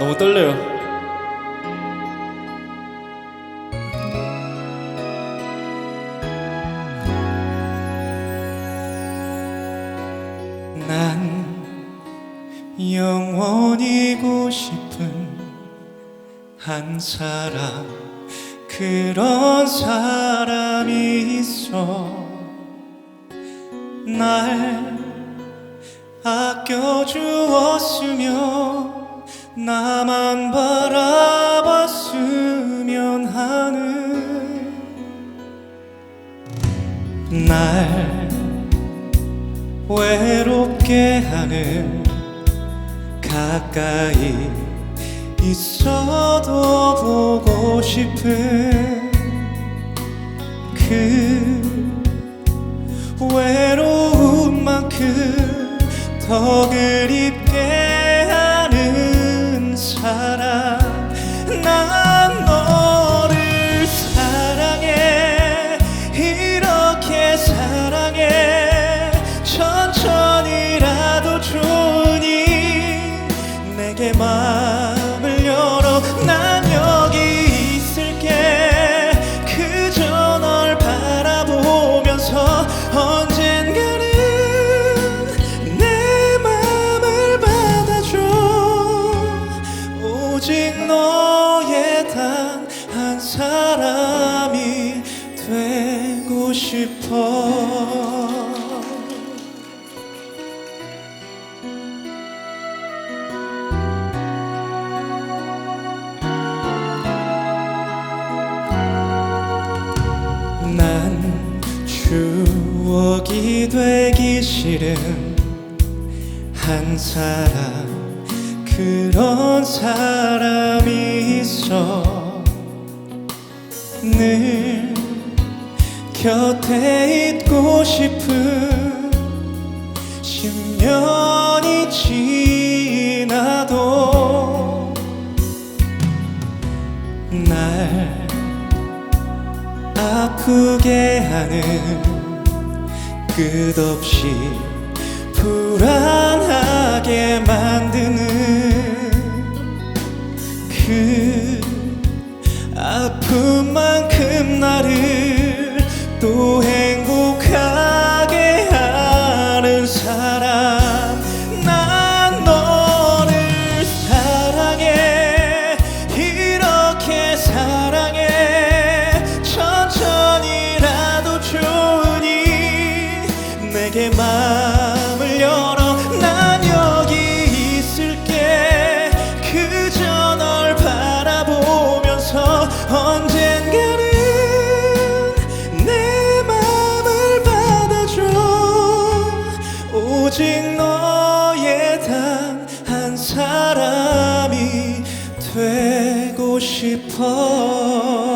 너무 떨려요. 난 영원이고 싶은 한 사람 그런 사람이 있어 날 아껴주었으며 나만 바라봤으면 하는 날 외롭게 하는 가까이 있어도 보고 싶은 그 외로움만큼 더 그립 내게 마음을 열어. 난 여기 있을게. 그저 널 바라보면서 언젠가는 내 맘을 받아줘. 오직 너의 단 한 사람이 되고 싶어 추억이 되기 싫은 한 사람 그런 사람이 있어. 늘 곁에 있고 싶은 10년 아프게 하는 끝없이 불안하게 만드는 그 아픔만큼 나를 또행 싶어.